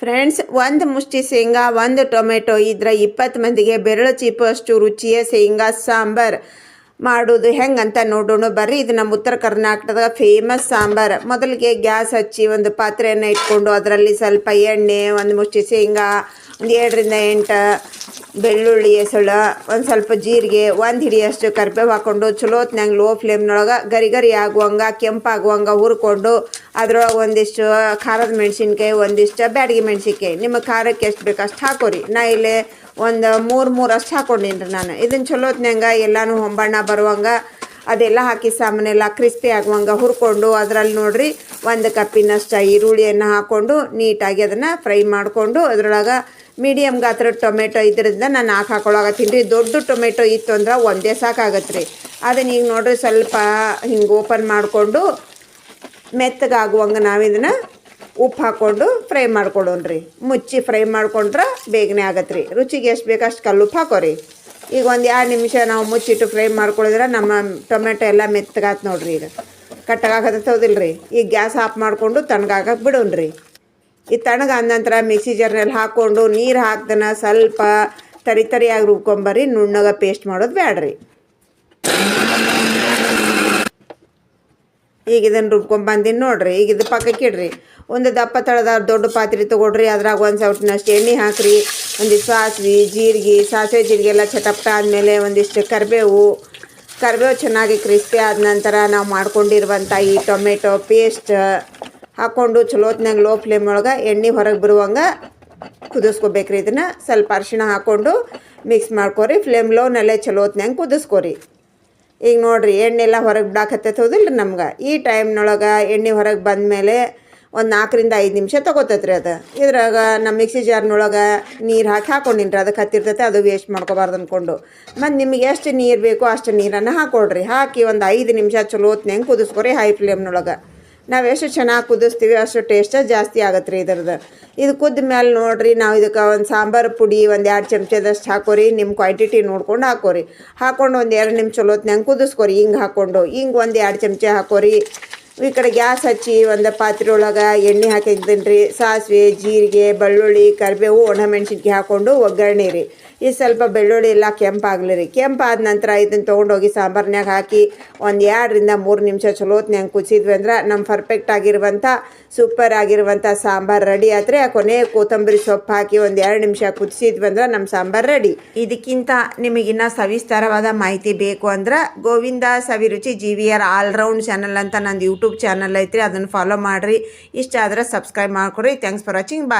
Friends, ಒಂದು ಮುಷ್ಟಿ ಶೇಂಗಾ, ಒಂದು ಟೊಮೆಟೊ ಇದ್ರೆ ಇಪ್ಪತ್ತು ಮಂದಿಗೆ ಬೆರಳು ಚೀಪುವಷ್ಟು ರುಚಿಯ ಶೇಂಗಾ ಸಾಂಬಾರ್. ಮಾಡೋದು ಹೆಂಗಂತ ನೋಡೋಣ. ಬರ್ರಿ, ಇದು ನಮ್ಮ ಉತ್ತರ ಕರ್ನಾಟಕದ ಫೇಮಸ್ ಸಾಂಬಾರ್. ಮೊದಲಿಗೆ ಗ್ಯಾಸ್ ಹಚ್ಚಿ ಒಂದು ಪಾತ್ರೆಯನ್ನು ಇಟ್ಕೊಂಡು ಅದರಲ್ಲಿ ಸ್ವಲ್ಪ ಎಣ್ಣೆ, ಒಂದು ಮುಷ್ಟಿ ಶೇಂಗಾ, ಒಂದು ಏಳರಿಂದ ಎಂಟು ಬೆಳ್ಳುಳ್ಳಿ, ಎಸಳ, ಒಂದು ಸ್ವಲ್ಪ ಜೀರಿಗೆ, ಒಂದು ಹಿಡಿಯಷ್ಟು ಕರಿಬೇವು ಹಾಕ್ಕೊಂಡು ಚಲೋ ಹೊತ್ನಾಗ ಲೋ ಫ್ಲೇಮ್ನೊಳಗೆ ಗರಿ ಗರಿ ಆಗುವಂಗೆ, ಕೆಂಪಾಗುವಂಗೆ ಹುರ್ಕೊಂಡು ಅದ್ರೊಳಗೆ ಒಂದಿಷ್ಟು ಖಾರದ ಮೆಣಸಿನ್ಕಾಯಿ, ಒಂದಿಷ್ಟು ಬ್ಯಾಡಗಿ ಮೆಣಸಿನ್ಕಾಯಿ. ನಿಮ್ಮ ಖಾರಕ್ಕೆ ಎಷ್ಟು ಬೇಕು ಅಷ್ಟು ಹಾಕೋರಿ. ನಾ ಇಲ್ಲಿ ಒಂದು ಮೂರು ಮೂರು ಅಷ್ಟು ಹಾಕ್ಕೊಂಡಿನಿ ರೀ ನಾನು. ಇದನ್ನು ಚಲೋ ಹೊತ್ನಾಗ ಎಲ್ಲನೂ ಹೊಂಬಣ್ಣ ಬರುವಂಗೆ ಅದೆಲ್ಲ ಹಾಕಿ ಸಾಮಾನೆಲ್ಲ ಕ್ರಿಸ್ಪಿ ಆಗುವಂಗೆ ಹುರ್ಕೊಂಡು ಅದರಲ್ಲಿ ನೋಡ್ರಿ ಒಂದು ಕಪ್ಪಿನಷ್ಟು ಈರುಳ್ಳಿಯನ್ನು ಹಾಕ್ಕೊಂಡು ನೀಟಾಗಿ ಅದನ್ನು ಫ್ರೈ ಮಾಡಿಕೊಂಡು ಅದರೊಳಗೆ ಮೀಡಿಯಮ್ ಗಾತ್ರ ಟೊಮೆಟೊ ಇದರಿಂದ ನಾನು ಹಾಕಿ ಹಾಕೊಳಕತ್ತೀನಿ ರೀ ದೊಡ್ಡ ಟೊಮೆಟೊ ಇತ್ತು ಅಂದ್ರೆ ಒಂದೇ ಸಾಕಾಗತ್ತೆ ರೀ ಅದನ್ನ ಈಗ ನೋಡಿರಿ ಸ್ವಲ್ಪ ಹಿಂಗೆ ಓಪನ್ ಮಾಡಿಕೊಂಡು ಮೆತ್ತಗಾಗುವಂಗೆ ನಾವಿದನ್ನು ಉಪ್ಪು ಹಾಕ್ಕೊಂಡು ಫ್ರೈ ಮಾಡ್ಕೊಡೋಣ್ರಿ. ಮುಚ್ಚಿ ಫ್ರೈ ಮಾಡ್ಕೊಂಡ್ರೆ ಬೇಗನೆ ಆಗತ್ತೆ ರೀ ರುಚಿಗೆ ಎಷ್ಟು ಬೇಕು ಅಷ್ಟು ಕಲ್ಲುಪ್ಪು ಹಾಕೋರಿ. ಈಗ ಒಂದು ಎರಡು ನಿಮಿಷ ನಾವು ಮುಚ್ಚಿಟ್ಟು ಫ್ರೈ ಮಾಡ್ಕೊಳಿದ್ರೆ ನಮ್ಮ ಟೊಮೆಟೊ ಎಲ್ಲ ಮೆತ್ತಗಾತ್ ನೋಡ್ರಿ ಈಗ. ಕಟ್ಟಗಾಕತ್ತದಿಲ್ಲ ರೀ ಈಗ ಗ್ಯಾಸ್ ಆಫ್ ಮಾಡಿಕೊಂಡು ತಣ್ಣಗಾಕಕ್ಕೆ ಬಿಡೋಣ್ರಿ. ಈ ತಣ್ಣಗೆ ಅಂದ ನಂತರ ಮಿಕ್ಸಿ ಜಾರ್ನಲ್ಲಿ ಹಾಕ್ಕೊಂಡು ನೀರು ಹಾಕ್ದನ ಸ್ವಲ್ಪ ತರಿ ತರಿಯಾಗಿ ರುಬ್ಕೊಂಬರ್ರಿ, ನುಣ್ಣಗೆ ಪೇಸ್ಟ್ ಮಾಡೋದು ಬೇಡ್ರಿ ಈಗ ಇದನ್ನು ರುಬ್ಕೊಂಬಂದಿನಿ ನೋಡ್ರಿ. ಈಗ ಇದು ಪಕ್ಕಕ್ಕೆ ಇಡ್ರಿ. ಒಂದು ದಪ್ಪ ತಳದ ದೊಡ್ಡ ಪಾತ್ರೆ ತೊಗೊಳ್ರಿ. ಅದ್ರಾಗ ಒಂದು ಸೌಟಿನಷ್ಟು ಎಣ್ಣೆ ಹಾಕ್ರಿ. ಒಂದಿಷ್ಟು ಸಾಸಿವೆ, ಜೀರಿಗೆ ಸಾಸಿವೆ ಜೀರಿಗೆ ಎಲ್ಲ ಚಟಪಟ ಆದಮೇಲೆ ಒಂದಿಷ್ಟು ಕರಿಬೇವು. ಕರಿಬೇವು ಚೆನ್ನಾಗಿ ಕ್ರಿಸ್ಪಿ ಆದ ನಂತರ ನಾವು ಮಾಡ್ಕೊಂಡಿರುವಂಥ ಈ ಟೊಮೆಟೊ ಪೇಸ್ಟ್ ಹಾಕ್ಕೊಂಡು ಚಲೋತ್ನಾಗ ಲೋ ಫ್ಲೇಮ್ ಒಳಗೆ ಎಣ್ಣೆ ಹೊರಗೆ ಬರುವಂಗೆ ಕುದಿಸ್ಕೋಬೇಕ್ರಿ. ಇದನ್ನು ಸ್ವಲ್ಪ ಅರಿಶಿಣ ಹಾಕ್ಕೊಂಡು ಮಿಕ್ಸ್ ಮಾಡ್ಕೋರಿ. ಫ್ಲೇಮ್ ಲೋನಲ್ಲೇ ಚಲೋತ್ನಾಗ ಕುದಿಸ್ಕೋರಿ ಕುದಿಸ್ಕೊರಿ. ಈಗ ನೋಡ್ರಿ ಎಣ್ಣೆಲ್ಲ ಹೊರಗೆ ಬಿಡಾಕತ್ತೈತೆ ಹೌದಿಲ್ಲ ನಮ್ಗೆ? ಈ ಟೈಮ್ನೊಳಗೆ ಎಣ್ಣೆ ಹೊರಗೆ ಬಂದಮೇಲೆ ಒಂದು ನಾಲ್ಕರಿಂದ ಐದು ನಿಮಿಷ ತೊಗೋತೈತೆ ರೀ ಅದು. ಇದ್ರಾಗ ನಮ್ಮ ಮಿಕ್ಸಿ ಜಾರ್ನೊಳಗೆ ನೀರು ಹಾಕಿ ಹಾಕೊಂಡಿನ್ರಿ ರೀ ಅದಕ್ಕೆ ಹತ್ತಿರ್ತೈತೆ, ಅದು ವೇಸ್ಟ್ ಮಾಡ್ಕೋಬಾರ್ದು ಅಂದ್ಕೊಂಡು ಮತ್ತು ನಿಮಗೆ ಎಷ್ಟು ನೀರು ಬೇಕೋ ಅಷ್ಟು ನೀರನ್ನು ಹಾಕ್ಕೊಡ್ರಿ ಹಾಕಿ ಒಂದು ಐದು ನಿಮಿಷ ಚಲೋ ಹೊತ್ನ್ಯಾಗ ಕುದಿಸ್ಕೊರಿ ಹೈ ಫ್ಲೇಮ್ನೊಳಗೆ ನಾವು ಎಷ್ಟು ಚೆನ್ನಾಗಿ ಕುದಿಸ್ತೀವಿ, ಅಷ್ಟು ಟೇಸ್ಟ ಜಾಸ್ತಿ ಆಗತ್ತೆ ರೀ ಇದ್ರದ್ದು. ಇದು ಕುದ್ದ ಮೇಲೆ ನೋಡಿರಿ, ನಾವು ಇದಕ್ಕೆ ಒಂದು ಸಾಂಬಾರು ಪುಡಿ, ಒಂದು ಎರಡು ಚಮಚದಷ್ಟು ಹಾಕೋರಿ ನಿಮ್ಮ ಕ್ವಾಂಟಿಟಿ ನೋಡ್ಕೊಂಡು ಹಾಕೋರಿ. ಹಾಕೊಂಡು ಒಂದು ಎರಡು ನಿಮಿಷ ಚಲೋತ್ನಂಗೆ ಕುದಿಸ್ಕೊರಿ, ಹಿಂಗೆ ಹಾಕ್ಕೊಂಡು ಹಿಂಗೆ ಒಂದು ಎರಡು ಚಮಚ ಹಾಕೋರಿ. ಈ ಕಡೆ ಗ್ಯಾಸ್ ಹಚ್ಚಿ ಒಂದು ಪಾತ್ರೆ ಒಳಗೆ ಎಣ್ಣೆ ಹಾಕಿದ್ದೀನಿ ರೀ ಸಾಸಿವೆ, ಜೀರಿಗೆ, ಬೆಳ್ಳುಳ್ಳಿ ಕರಿಬೇವು ಒಣಮೆಣ್ಸಿನ್ಕಾಯಿ ಹಾಕ್ಕೊಂಡು ಒಗ್ಗರಣೆ ರೀ ಈ ಸ್ವಲ್ಪ ಬೆಳ್ಳುಳ್ಳಿ ಎಲ್ಲ ಕೆಂಪಾಗಲಿ ರೀ ಕೆಂಪಾದ ನಂತರ ಇದನ್ನು ತೊಗೊಂಡೋಗಿ ಸಾಂಬಾರ್ನಾಗ ಹಾಕಿ ಒಂದು ಎರಡರಿಂದ ಮೂರು ನಿಮಿಷ ಚಲೋ ಹೊತ್ನ್ಯಾಗ ಕುದಿಸಿದ್ವಿ ಅಂದ್ರೆ ನಮ್ಮ ಪರ್ಫೆಕ್ಟ್ ಆಗಿರುವಂಥ ಸೂಪರ್ ಆಗಿರುವಂಥ ಸಾಂಬಾರು ರೆಡಿ ಆದರೆ ಕೊನೆ ಕೊತ್ತಂಬರಿ ಸೊಪ್ಪು ಹಾಕಿ ಒಂದು ಎರಡು ನಿಮಿಷ ಕುದಿಸಿದ್ವಿ ಅಂದ್ರೆ ನಮ್ಮ ಸಾಂಬಾರು ರೆಡಿ ಇದಕ್ಕಿಂತ ನಿಮಗಿನ್ನ ಸವಿಸ್ತಾರವಾದ ಮಾಹಿತಿ ಬೇಕು ಅಂದ್ರೆ Govinda Saviruchi G V R all round channel ಅಂತ ನಂದು ಯೂಟ್ಯೂಬ್ ಚಾನಲ್ ಐತ್ರಿ ಅದನ್ನು ಫಾಲೋ ಮಾಡಿರಿ. ಇಷ್ಟ ಆದರೆ ಸಬ್ಸ್ಕ್ರೈಬ್ ಮಾಡ್ಕೊರಿ ಥ್ಯಾಂಕ್ಸ್ ಫಾರ್ ವಾಚಿಂಗ್ ಬಾಯ್